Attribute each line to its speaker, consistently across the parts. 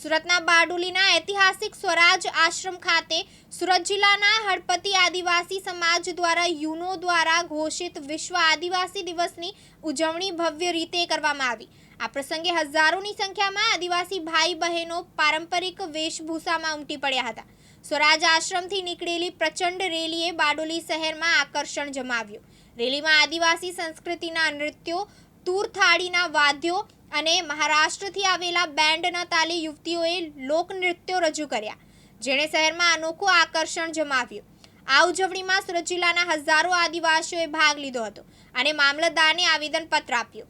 Speaker 1: સુરતના બારડોલીના ઐતિહાસિક સ્વરાજ આશ્રમ ખાતે સુરત જિલ્લાના હળપતિ આદિવાસી સમાજ દ્વારા યુનો દ્વારા ઘોષિત વિશ્વ આદિવાસી દિવસની ઉજવણી ભવ્ય રીતે કરવામાં આવી. આ પ્રસંગે હજારોની સંખ્યામાં આદિવાસી ભાઈ બહેનો પારંપરિક વેશભૂષામાં ઉમટી પડ્યા હતા. સ્વરાજ આશ્રમથી નીકળેલી પ્રચંડ રેલીએ બારડોલી શહેરમાં આકર્ષણ જમાવ્યું. રેલીમાં આદિવાસી સંસ્કૃતિના નૃત્યો, તૂર થાળીના વાદ્યો અને મહારાષ્ટ્રથી આવેલા બેન્ડના તાલી યુવતીઓએ લોકનૃત્યો રજૂ કર્યા, જેણે શહેરમાં અનોખું આકર્ષણ જમાવ્યું. આ ઉજવણીમાં સુરત જિલ્લાના હજારો આદિવાસીઓએ ભાગ લીધો હતો અને મામલતદારને આવેદનપત્ર આપ્યું.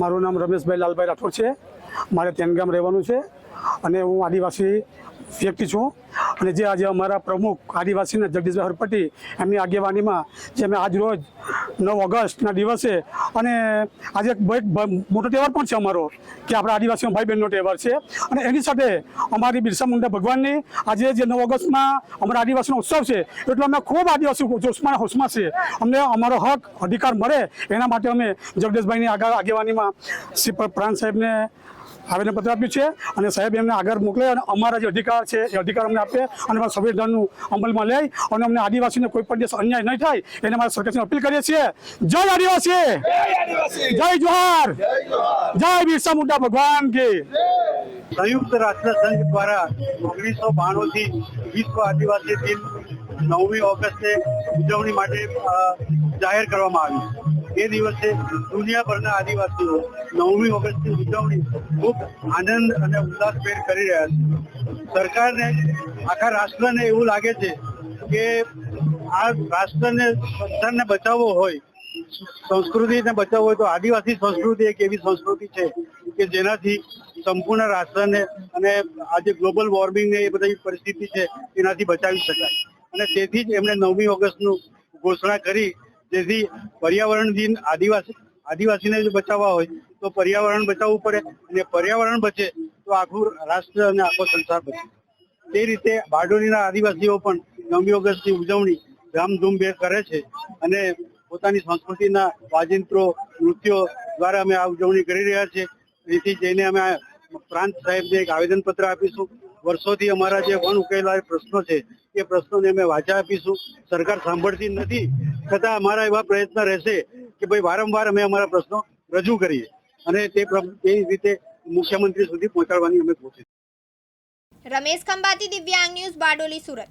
Speaker 2: મારું નામ રમેશભાઈ લાલભાઈ રાઠોડ છે. મારે તેનગામ રહેવાનું છે અને હું આદિવાસી વ્યક્તિ છું. અને જે આજે અમારા પ્રમુખ આદિવાસીના જગદીશભાઈ હરપટી એમની આગેવાનીમાં જે અમે આજ રોજ નવ ઓગસ્ટના દિવસે અને આજે એક મોટો તહેવાર પણ છે અમારો કે આપણા આદિવાસીઓ ભાઈ બહેનનો તહેવાર છે. અને એની સાથે અમારી બિરસા મુંડા ભગવાનની આજે જે નવ ઓગસ્ટમાં અમારા આદિવાસીનો ઉત્સવ છે, એટલે અમે ખૂબ આદિવાસી જોશમાં, હોશમાં છે અમને અમારો હક, અધિકાર મળે એના માટે અમે જગદીશભાઈની આગેવાનીમાં શ્રી પ્રાણ સાહેબને આવેદનપત્ર આપ્યું છે અને સાહેબ એમને આગળ મોકલે અને અમારા જે અધિકાર છે એ અધિકાર અમને આપે અને અમારા સંવિધાનનું અમલમાં લઈ અને અમને આદિવાસીને કોઈ પણ દેશ અન્યાય નહીં થાય એને અમારા સરકારને અપીલ કરીએ છીએ. જય આદિવાસી! જય જોહાર! જય બિરસા મુંડા ભગવાન કી!
Speaker 3: સંયુક્ત રાષ્ટ્ર સંઘ દ્વારા ઓગણીસો બાણું થી વિશ્વ આદિવાસી દિન નવમી ઓગસ્ટે ઉજવણી માટે જાહેર કરવામાં આવ્યું એ દિવસે દુનિયાભરના આદિવાસીઓ નવમી ઓગસ્ટની ઉજવણી ખૂબ આનંદ અને ઉલ્લાસભેર કરી રહ્યા છે. સરકારને, આખા રાષ્ટ્રને એવું લાગે છે કે આ રાષ્ટ્રને સંસારને બચાવવો હોય, સંસ્કૃતિને બચાવવો હોય તો આદિવાસી સંસ્કૃતિ એક એવી સંસ્કૃતિ છે કે જેનાથી સંપૂર્ણ રાષ્ટ્રને અને આજે ગ્લોબલ વોર્મિંગ ને એ બધી પરિસ્થિતિ છે એનાથી બચાવી શકાય. અને તેથી જ એમણે નવમી ઓગસ્ટનું ઘોષણા કરી જેથી પર્યાવરણ દિન આદિવાસી, આદિવાસીને જો બચાવવા હોય, તો પર્યાવરણ બચાવવું પડે અને પર્યાવરણ બચે, તો આખું રાષ્ટ્ર અને આખો સંસાર બચે. તે રીતે બારડોલીના આદિવાસીઓ પણ નવમી ઓગસ્ટની ઉજવણી ધામધૂમભેર કરે છે અને પોતાની સંસ્કૃતિના વાજિંત્રો, નૃત્યો દ્વારા અમે આ ઉજવણી કરી રહ્યા છીએ. જેથી જઈને અમે પ્રાંત સાહેબને એક આવેદનપત્ર આપીશું. વર્ષોથી અમારા જે વન ઉકેલા પ્રશ્નો છે, એ પ્રશ્નોને અમે વાચા આપીશું. સરકાર સાંભળતી નથી. છતાં અમારા એવા પ્રયત્ન રહેશે કે ભાઈ વારંવાર અમે અમારા પ્રશ્નો રજૂ કરીએ અને તે એ રીતે મુખ્યમંત્રી સુધી પહોંચાડવાની અમે કોશિશ
Speaker 1: રમેશ ખંભાતી, દિવ્યાંગ ન્યૂઝ, બારડોલી, સુરત.